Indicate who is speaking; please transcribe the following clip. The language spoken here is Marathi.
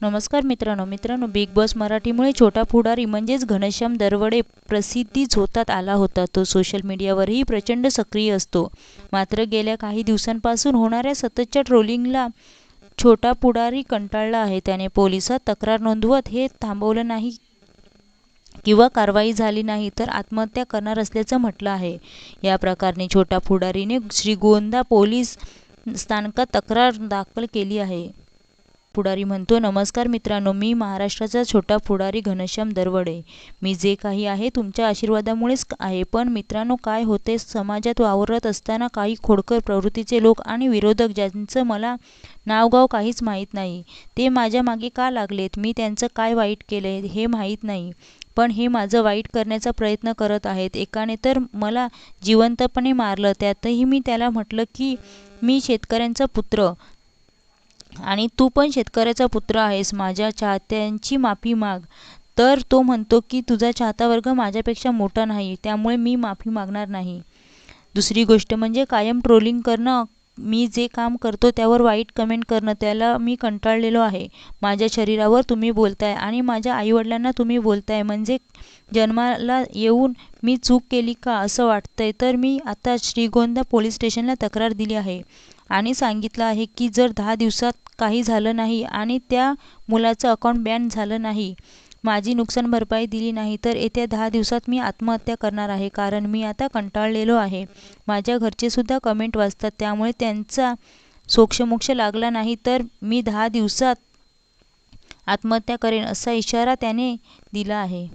Speaker 1: नमस्कार मित्रांनो. मित्रांनो बिग बॉस मराठीमुळे छोटा पुढारी म्हणजेच घनश्याम दरवडे प्रसिद्धीच होतात आला होता. तो सोशल मीडियावरही प्रचंड सक्रिय असतो. मात्र गेल्या काही दिवसांपासून होणाऱ्या सततच्या ट्रोलिंगला छोटा पुढारी कंटाळला आहे. त्याने पोलिसात तक्रार नोंदवत हे थांबवलं नाही किंवा कारवाई झाली नाही तर आत्महत्या करणार असल्याचं म्हटलं आहे. या प्रकरणी छोटा पुढारीने श्रीगोंदा पोलीस स्थानकात तक्रार दाखल केली आहे. पुढारी म्हणतो नमस्कार मित्रांनो मी महाराष्ट्राचा छोटा पुढारी घनश्याम दरवडे. मी जे काही आहे तुमच्या आशीर्वादामुळेच आहे पण मित्रांनो काय होते समाजात वावरत असताना काही खोडकर प्रवृत्तीचे लोक आणि विरोधक ज्यांचं मला नावगाव काहीच माहीत नाही ते माझ्या मागे का लागलेत? मी त्यांचं काय वाईट केलं हे माहीत नाही पण हे माझं वाईट करण्याचा प्रयत्न करत आहेत. एकाने तर मला जिवंतपणे मारलं त्यातही मी त्याला म्हटलं की मी शेतकऱ्यांचा पुत्र. आणि तू पण शेतकऱ्याचा पुत्र आहेस माझ्या चाहत्यांची माफी माग. तर तो म्हणतो की तुझा चाहता वर्ग माझ्यापेक्षा मोठा नाही त्यामुळे मी माफी मागणार नाही. दुसरी गोष्ट म्हणजे कायम ट्रोलिंग करणं मी जे काम करतो त्यावर वाईट कमेंट करणं त्याला मी कंटाळलेलो आहे. माझ्या शरीरावर तुम्ही बोलताय आणि माझ्या आईवडिलांना तुम्ही बोलताय म्हणजे जन्माला येऊन मी चूक केली का असं वाटतंय तर मी आता श्रीगोंदा पोलीस स्टेशनला तक्रार दिली आहे. आणि सांगितलं आहे की जर दहा दिवसात काही झालं नाही आणि त्या मुलाचं अकाउंट बॅन झालं नाही माझी नुकसान भरपाई दिली नाही तर येत्या दहा दिवसात मी आत्महत्या करणार आहे कारण मी आता कंटाळलेलो आहे. माझ्या घरचेसुद्धा कमेंट वाचतात त्यामुळे त्यांचा सोक्षमोक्ष लागला नाही तर मी दहा दिवसात आत्महत्या करेन असा इशारा त्याने दिला आहे.